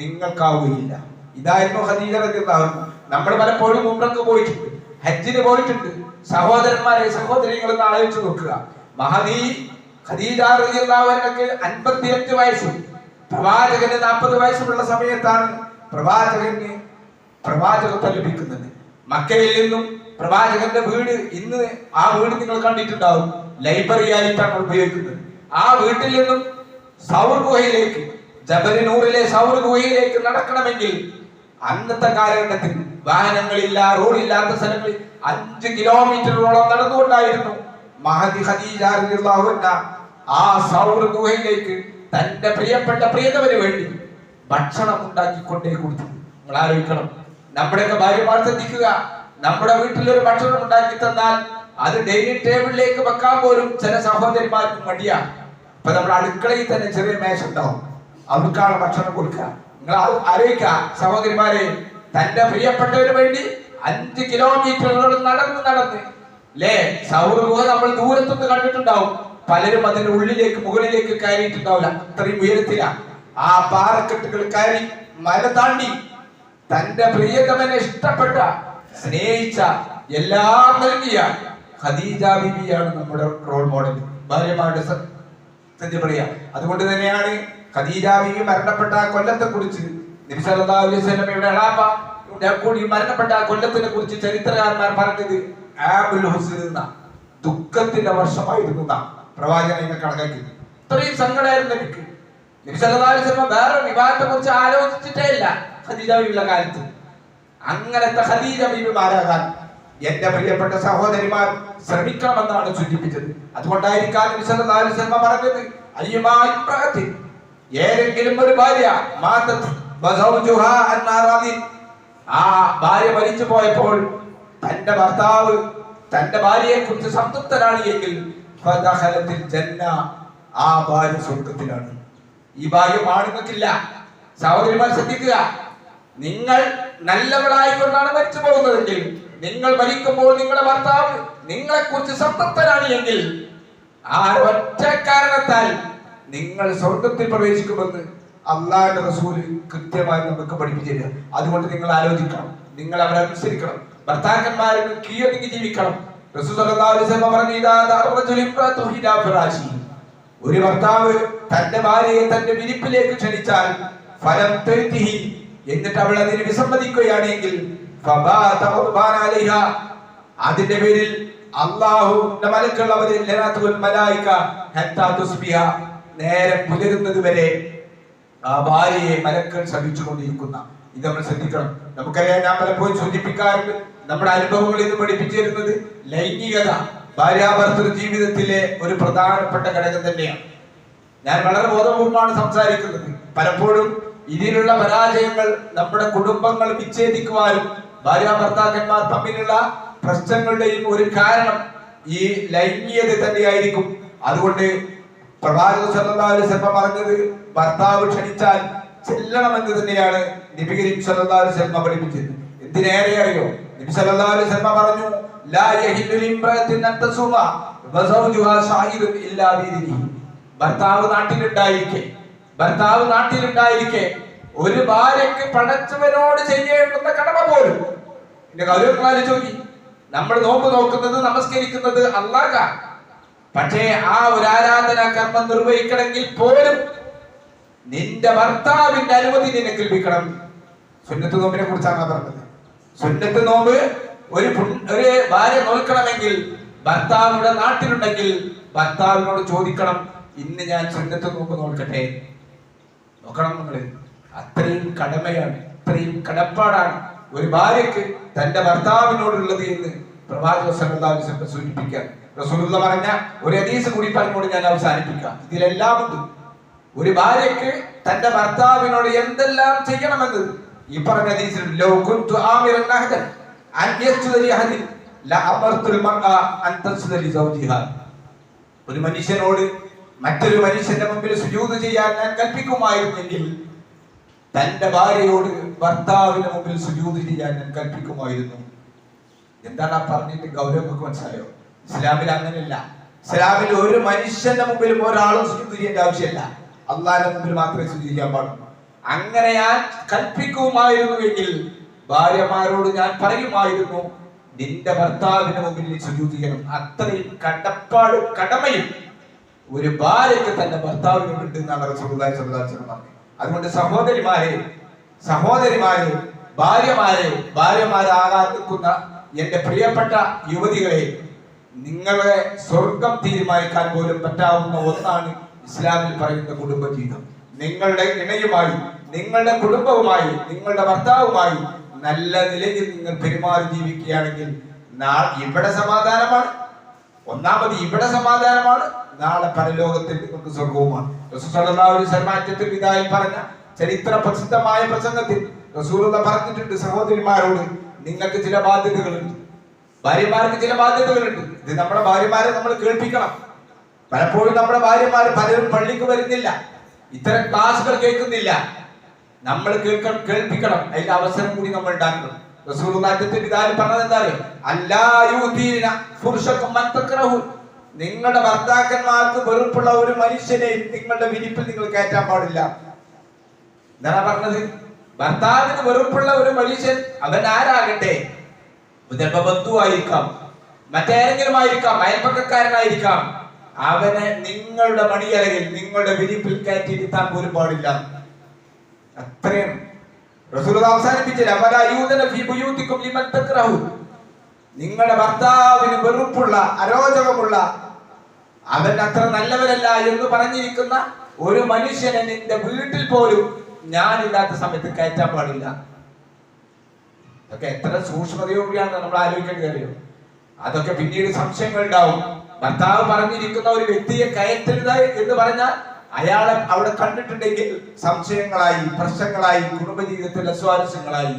നിങ്ങൾക്കാവുകയില്ല. ഇതായിരുന്നു ഖദീജ റളിയല്ലാഹു. നമ്മൾ പലപ്പോഴും ഉംറക്ക് പോയിട്ടുണ്ട്. ഹജ്ജിന് പോയിട്ടുണ്ട്. സഹോദരന്മാരെ സഹോദരികൾ ഒന്ന് ആലോചിച്ച് നോക്കുക. മഹദി ഖദീജ റളിയല്ലാഹു അൻഹയ്ക്ക് 58 വയസ്സ്. പ്രവാചകന് 40 വയസ്സുള്ള സമയത്താണ് പ്രവാചകന് പ്രവാചകത്വം ലഭിക്കുന്നത്. മക്കയിൽ നിന്നും പ്രവാചകന്റെ വീട് ഇന്ന് ആ വീട് നിങ്ങൾ കണ്ടിട്ടുണ്ടാവും. ലൈബ്രറി ആയിട്ടാണ് ഉപയോഗിക്കുന്നത്. ആ വീട്ടിൽ നിന്നും സൗർ ഗുഹയിലേക്ക് ജബലിനൂറിലെ സൗർ ഗുഹയിലേക്ക് നടക്കണമെങ്കിൽ അന്നത്തെ കാലഘട്ടത്തിൽ വാഹനങ്ങളില്ല റോഡില്ലാത്ത സ്ഥലങ്ങളിൽ അഞ്ച് കിലോമീറ്ററോളം നടന്നുകൊണ്ടായിരുന്നു മഹദി ഖദീജ ആ സൗർ ഗുഹയിലേക്ക് തന്റെ പ്രിയപ്പെട്ട പ്രിയതവന് വേണ്ടി ഭക്ഷണം ഉണ്ടാക്കിക്കൊണ്ടേ കൊടുത്തു. നിങ്ങൾ ആലോചിക്കണം. നമ്മുടെയൊക്കെ ഭാര്യമാർ ശ്രദ്ധിക്കുക നമ്മുടെ വീട്ടിൽ ഒരു ഭക്ഷണം ഉണ്ടാക്കി തന്നാൽ അത് ഡൈനിങ് ടേബിളിലേക്ക് വെക്കാൻ പോലും ചില സഹോദരിമാർക്ക് മടിയാണ് ഇപ്പൊ നമ്മുടെ അടുക്കളയിൽ തന്നെ ചെറിയ മേശ ഉണ്ടാവും. അവർക്കാണ് ഭക്ഷണം കൊടുക്കുക. നിങ്ങൾ ആലോചിക്കുക സഹോദരിമാരെ തന്റെ പ്രിയപ്പെട്ടവന് വേണ്ടി അഞ്ച് കിലോമീറ്ററുകൾ നടന്ന് നടന്ന് ലേ സൗരഗുഹ നമ്മൾ ദൂരത്തുനിന്ന് കണ്ടിട്ടുണ്ടാവും. പലരും അതിന്റെ ഉള്ളിലേക്ക് മുകളിലേക്ക് കയറിയിട്ടുണ്ടാവില്ല. അത്രയും ഉയരത്തില. ആ പാറക്കെട്ടുകൾ കയറി മല താണ്ടി തന്റെ പ്രിയതമനെ ഇഷ്ടപ്പെട്ട സ്നേഹിച്ച എല്ലാം നൽകിയ ഖദീജ ബിബിയാണ് നമ്മുടെ റോൾ മോഡൽ ഭാര്യമാരുടെ സത്യം പറയാ. അതുകൊണ്ട് തന്നെയാണ് ഖദീജ മരണപ്പെട്ട കൊല്ലത്തെ കുറിച്ച് കൂടി മരണപ്പെട്ട കൊല്ലത്തിനെ കുറിച്ച് ചരിത്രകാരന്മാർ പറഞ്ഞത് ആബുൽ ഹുസ്ൻ ദുഃഖത്തിന്റെ വർഷമായിരുന്നു പ്രവാചകനെ കണക്കാക്കി ഇത്രയും സങ്കടമായിരുന്നു എനിക്ക്. നബി സല്ലല്ലാഹു അലൈഹി വസല്ലം വേറെ വിവാഹത്തെ കുറിച്ച് ആലോചിച്ചിട്ടേ ഇല്ല ഖദീജ ബിബിയുടെ കാലത്ത്. അങ്ങനത്തെ ഖദീജ ബീബിമാരാകാൻ എന്റെ പ്രിയപ്പെട്ട സഹോദരിമാർ ശ്രമിക്കണമെന്നാണ് സൂചിപ്പിച്ചത്. അതുകൊണ്ടായിരിക്കാം നബി സല്ലല്ലാഹു അലൈഹി വസല്ലം പറഞ്ഞത് അയ്യമായി ഇംറഅത്തിൻ ഏതെങ്കിലും ഒരു ഭാര്യ ആ ഭാര്യ മരിച്ചു പോയപ്പോൾ തന്റെ ഭർത്താവ് തന്റെ ഭാര്യയെ കുറിച്ച് സംതൃപ്തനാണ് എങ്കിൽ ജന്ന ആ ഭാര്യ സ്വർഗത്തിലാണ് ഈ ഭാഗ്യം ആണുങ്ങൾക്കില്ല സഹോദരിമാർ ശ്രദ്ധിക്കുക. നിങ്ങൾ നല്ലവളായിക്കൊണ്ടാണ് മരിച്ചു പോകുന്നതെങ്കിൽ നിങ്ങൾ മരിക്കുമ്പോൾ നിങ്ങളുടെ ഭർത്താവ് നിങ്ങളെ കുറിച്ച് സംതൃപ്തനാണ് എങ്കിൽ ആ ഒറ്റ കാരണത്താൽ നിങ്ങൾ സ്വർഗത്തിൽ പ്രവേശിക്കുമെന്ന് അള്ളാഹിന്റെ റസൂൽ കൃത്യമായി നമുക്ക് പഠിപ്പിച്ചു തരിക. അതുകൊണ്ട് നിങ്ങൾ ആലോചിക്കണം. നിങ്ങൾ അവരെ അനുസരിക്കണം. ഭർത്താക്കന്മാരെ കീഴടങ്ങി ജീവിക്കണം. ഒരു ഭർത്താവ് തന്റെ ഭാര്യയെ തന്റെ വിരിപ്പിലേക്ക് ക്ഷണിച്ചാൽ ഫലം തേറ്റിഹി. എന്നിട്ട് അവൾ അതിന് വിസമ്മതിക്കുകയാണെങ്കിൽ അതിന്റെ പേരിൽ അള്ളാഹു മലക്കുകൾ നേരെ പുലരുന്നത് വരെ ആ ഭാര്യയെ മലക്കൾ ശ്രമിച്ചുകൊണ്ടിരിക്കുന്ന ഇത് നമ്മൾ ശ്രദ്ധിക്കണം. നമുക്കറിയാം ഞാൻ പലപ്പോഴും സൂചിപ്പിക്കാറുണ്ട് നമ്മുടെ അനുഭവങ്ങളിൽ നിന്ന് പഠിപ്പിച്ചു തരുന്നത് ലൈംഗികത ഭാര്യാഭർത്തൃ ജീവിതത്തിലെ ഒരു പ്രധാനപ്പെട്ട ഘടകം തന്നെയാണ്. ഞാൻ വളരെ ബോധപൂർവമാണ് സംസാരിക്കുന്നത്. പലപ്പോഴും ഇതിലുള്ള പരാജയങ്ങൾ നമ്മുടെ കുടുംബങ്ങൾ വിച്ഛേദിക്കുവാനും ഭാര്യ ഭർത്താക്കന്മാർ തമ്മിലുള്ള പ്രശ്നങ്ങളുടെയും ഒരു കാരണം ഈ ലൈംഗികത തന്നെയായിരിക്കും. അതുകൊണ്ട് പ്രവാചക സല്ലല്ലാഹു അലൈഹി പറഞ്ഞത് ഭർത്താവ് ക്ഷണിച്ചാൽ ചെല്ലണമെന്ന് തന്നെയാണ് നബി കരീം സല്ലല്ലാഹു അലൈഹി വസല്ലം പഠിപ്പിച്ചത്. എന്തിനേറെ അറിയോ? നബി സല്ലല്ലാഹു അലൈഹി വസല്ലം പറഞ്ഞു ലാ യഹില്ലു ലിംറഅത്തിൻ അൻ തസുമ വസൗജുഹാ ഇല്ലാ ബിഇذനിഹി ഭർത്താവ് നാട്ടിലുണ്ടായിരിക്കെ ഭർത്താവ് നാട്ടിലുണ്ടായിരിക്കെ ഒരു ഭാര്യക്ക് പടച്ചവനോട് ചെയ്യേണ്ടുന്ന കടമ പോലും. എന്റെ കൗരവന്മാര് ചോദി നമ്മൾ നോമ്പ് നോക്കുന്നത് നമസ്കരിക്കുന്നത് അള്ളാഹ പക്ഷേ ആ ഒരു ആരാധന കർമ്മം നിർവഹിക്കണമെങ്കിൽ പോലും നിന്റെ ഭർത്താവിന്റെ അനുമതി നിനക്ക് ലഭിക്കണം സുന്നത്ത് നോമ്പിനെ കുറിച്ചാണ് പറഞ്ഞത്. സുന്നത്ത് നോമ്പ് ഒരു ഒരു ഭാര്യ നോക്കണമെങ്കിൽ ഭർത്താവിന്റെ നാട്ടിലുണ്ടെങ്കിൽ ഭർത്താവിനോട് ചോദിക്കണം ഇന്ന് ഞാൻ സുന്നത്ത് നോമ്പ് നോക്കട്ടെ നോക്കണം നിങ്ങൾ അത്രയും കടമയാണ് അത്രയും കടപ്പാടാണ് ഒരു ഭാര്യക്ക് തന്റെ ഭർത്താവിനോടുള്ളത് എന്ന് സല്ലല്ലാഹു അലൈഹി സൂചിപ്പിക്കാൻ റസൂലുള്ള പറഞ്ഞ ഒരു ഹദീസ് കൂടി പറഞ്ഞുകൊണ്ട് ഞാൻ അവസാനിപ്പിക്കാം. ഇതിലെല്ലാം ഉണ്ട് ഒരു ഭാര്യക്ക് തന്റെ ഭർത്താവിനോട് എന്തെല്ലാം ചെയ്യണമെന്ന് ഈ പറഞ്ഞ ഹദീസിൽ ഒരു മനുഷ്യനോട് മറ്റൊരു മനുഷ്യന്റെ മുമ്പിൽ സുജൂദ് ചെയ്യാൻ ഞാൻ കൽപ്പിക്കുമായിരുന്നെങ്കിൽ തന്റെ ഭാര്യയോട് ഭർത്താവിന്റെ മുമ്പിൽ സുജൂദ് ചെയ്യാൻ ഞാൻ കൽപ്പിക്കുമായിരുന്നു. എന്താണ് ആ പറഞ്ഞിട്ട് ഗൗരവമൊക്കെ മനസ്സിലായോ? ഇസ്ലാമിൽ അങ്ങനെയല്ല. ഇസ്ലാമിൽ ഒരു മനുഷ്യന്റെ മുമ്പിലും ഒരാളും സ്വീകരിക്കേണ്ട ആവശ്യമില്ല. അള്ളാഹിന്റെ മുമ്പിൽ മാത്രമേ സ്വീകരിക്കാൻ പാടുള്ളൂ. അങ്ങനെ ഞാൻ കൽപ്പിക്കുമായിരുന്നുവെങ്കിൽ ഭാര്യമാരോട് ഞാൻ പറയുമായിരുന്നു നിന്റെ ഭർത്താവിന്റെ മുമ്പിൽ നീ ചെയ്യണം. അത്രയും കടപ്പാട് കടമയും ഒരു ഭാര്യയ്ക്ക് തന്റെ ഭർത്താവിനോട് എന്നാണ് റസൂലുള്ളാഹി അലൈഹി അതുകൊണ്ട് സഹോദരിമാരെ സഹോദരിമാരെ ഭാര്യമാരെ ഭാര്യമാരാകാൻ നിൽക്കുന്ന എന്റെ പ്രിയപ്പെട്ട യുവതികളെ നിങ്ങളെ സ്വർഗം തീരുമാനിക്കാൻ പോലും പറ്റാവുന്ന ഒന്നാണ് ഇസ്ലാമിൽ പറയുന്ന കുടുംബജീവിതം നിങ്ങളുടെ ഇണയുമായി നിങ്ങളുടെ കുടുംബവുമായി നിങ്ങളുടെ ഭർത്താവുമായി നല്ല നിലയിൽ നിങ്ങൾ പെരുമാറി ജീവിക്കുകയാണെങ്കിൽ ഇവിടെ സമാധാനമാണ്. ഒന്നാമത് ഇവിടെ സമാധാനമാണ്. നാളെ പരലോകത്തിൽ നിങ്ങൾക്ക് സ്വർഗവുമാണ്. വസല്ലം അറ്റത്തിൽ പറഞ്ഞ ചരിത്ര പ്രസിദ്ധമായ പ്രസംഗത്തിൽ റസൂലുള്ള പറഞ്ഞിട്ടുണ്ട് സഹോദരിമാരോട് നിങ്ങൾക്ക് ചില ബാധ്യതകളുണ്ട്. ഭാര്യമാർക്ക് ചില ബാധ്യതകളുണ്ട്. ഇത് നമ്മുടെ ഭാര്യമാരെ നമ്മൾ കേൾപ്പിക്കണം. പലപ്പോഴും നമ്മുടെ ഭാര്യമാർ പലരും പള്ളിക്ക് വരുന്നില്ല. ഇത്തരം ക്ലാസുകൾ കേൾക്കുന്നില്ല. നമ്മൾ കേൾക്കണം കേൾപ്പിക്കണം. അതിന്റെ അവസരം കൂടി നമ്മൾ ഉണ്ടാക്കണം. നിങ്ങളുടെ ഭർത്താക്കന്മാർക്ക് വെറുപ്പുള്ള ഒരു മനുഷ്യനെ നിങ്ങളുടെ വിരിപ്പിൽ നിങ്ങൾ കയറ്റാൻ പാടില്ല. എന്താണ് പറഞ്ഞത്? ഭർത്താവിന് വെറുപ്പുള്ള ഒരു മനുഷ്യൻ അവൻ ആരാകട്ടെ? ചിലപ്പോ ബന്ധുവായിരിക്കാം മറ്റേതെങ്കിലും ആയിരിക്കാം അയൽപ്പക്കക്കാരനായിരിക്കാം. അവനെ നിങ്ങളുടെ മണിയറയിൽ നിങ്ങളുടെ വിരിപ്പിൽ കയറ്റിയിരുത്താൻ പോലും പാടില്ല. അത്രയും. റസൂൽ. നിങ്ങളുടെ ഭർത്താവിന് വെറുപ്പുള്ള അരോചകമുള്ള അവൻ അത്ര നല്ലവരല്ല എന്ന് പറഞ്ഞിരിക്കുന്ന ഒരു മനുഷ്യനെ നിന്റെ വീട്ടിൽ പോലും ഞാനില്ലാത്ത സമയത്ത് കയറ്റാൻ പാടില്ല. അതൊക്കെ എത്ര സൂക്ഷ്മതയോടെയാണ് നമ്മൾ ആലോചിക്കേണ്ടത് അറിയോ അതൊക്കെ പിന്നീട് സംശയങ്ങൾ ഉണ്ടാവും ഭർത്താവ് പറഞ്ഞിരിക്കുന്ന ഒരു വ്യക്തിയെ കയറ്റരുത് എന്ന് പറഞ്ഞാൽ അയാളെ അവിടെ കണ്ടിട്ടുണ്ടെങ്കിൽ സംശയങ്ങളായി പ്രശ്നങ്ങളായി കുടുംബജീവിതത്തിൽ അസ്വാരസ്യങ്ങളായി.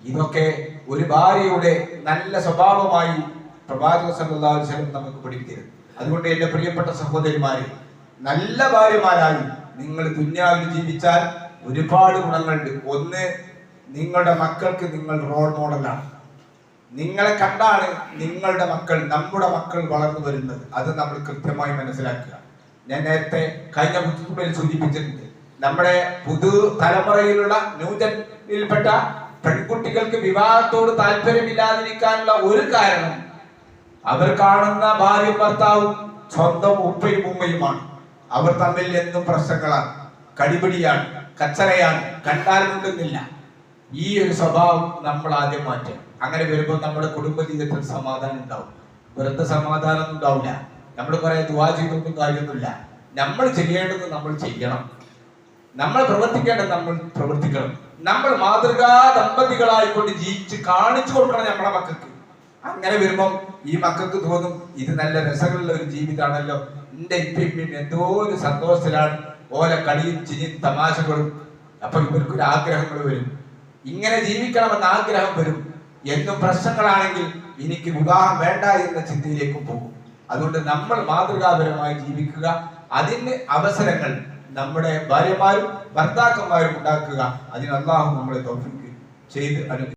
ഇതൊക്കെ ഒരു ഭാര്യയുടെ നല്ല സ്വഭാവമായി പ്രവാചക വസല്ലം നമുക്ക് പഠിപ്പിക്കരുത് അതുകൊണ്ട് എന്റെ പ്രിയപ്പെട്ട സഹോദരിമാരെ നല്ല ഭാര്യമാരായി നിങ്ങൾ ദുന്യാവിൽ ജീവിച്ചാൽ ഒരുപാട് ഗുണങ്ങളുണ്ട്. ഒന്ന് നിങ്ങളുടെ മക്കൾക്ക് നിങ്ങൾ റോൾ മോഡലാണ് നിങ്ങളെ കണ്ടാണ് നിങ്ങളുടെ മക്കൾ നമ്മുടെ മക്കൾ വളർന്നു വരുന്നത്. അത് നമ്മൾ കൃത്യമായി മനസ്സിലാക്കുക. ഞാൻ നേരത്തെ കഴിഞ്ഞ ബുദ്ധിമുട്ടിൽ സൂചിപ്പിച്ചിട്ടുണ്ട് നമ്മുടെ പുതു തലമുറയിലുള്ള ന്യൂജനിൽപ്പെട്ട പെൺകുട്ടികൾക്ക് വിവാഹത്തോട് താല്പര്യമില്ലാതിരിക്കാനുള്ള ഒരു കാരണം അവർ കാണുന്ന ഭാര്യയും ഭർത്താവും സ്വന്തം ഉപ്പയും ഉമ്മയുമാണ്. അവർ തമ്മിൽ എന്നും പ്രശ്നങ്ങളാണ്. കടിപിടിയാണ് കച്ചറയാണ് കണ്ടാൽ കൊണ്ടുന്നില്ല ഈ ഒരു സ്വഭാവം നമ്മൾ ആദ്യം മാറ്റുക അങ്ങനെ വരുമ്പോൾ നമ്മുടെ കുടുംബ ജീവിതത്തിൽ സമാധാനം ഉണ്ടാവും. വെറുതെ സമാധാനം ഉണ്ടാവില്ല. നമ്മൾ കുറെ ദുവാ ചെയ്തൊന്നും കാര്യമൊന്നുമില്ല. നമ്മൾ ചെയ്യേണ്ടത് നമ്മൾ ചെയ്യണം. നമ്മൾ പ്രവർത്തിക്കേണ്ടത് നമ്മൾ പ്രവർത്തിക്കണം. നമ്മൾ മാതൃകാ ദമ്പതികളായിക്കൊണ്ട് ജീവിച്ച് കാണിച്ചു കൊടുക്കണം നമ്മളെ മക്കൾക്ക്. അങ്ങനെ വരുമ്പം ഈ മക്കൾക്ക് തോന്നും ഇത് നല്ല രസമുള്ള ഒരു ജീവിതമാണല്ലോ എന്റെ ഇപ്പം എന്തോ ഒരു സന്തോഷത്തിലാണ്. ഓല കളിയും ചിരിയും തമാശകളും. അപ്പൊ ഇവർക്കൊരു ആഗ്രഹങ്ങൾ വരും. ഇങ്ങനെ ജീവിക്കണമെന്ന ആഗ്രഹം വരും. എന്നും പ്രശ്നങ്ങളാണെങ്കിൽ എനിക്ക് വിവാഹം വേണ്ട എന്ന ചിന്തയിലേക്ക് പോകും. അതുകൊണ്ട് നമ്മൾ മാതൃകാപരമായി ജീവിക്കുക. അതിന് അവസരങ്ങൾ നമ്മുടെ ഭാര്യമാരും ഭർത്താക്കന്മാരും ഉണ്ടാക്കുക. അതിന് അള്ളാഹു നമ്മളെ തൗഫീഖ് ചെയ്ത് അനുഗ്രഹിക്കും.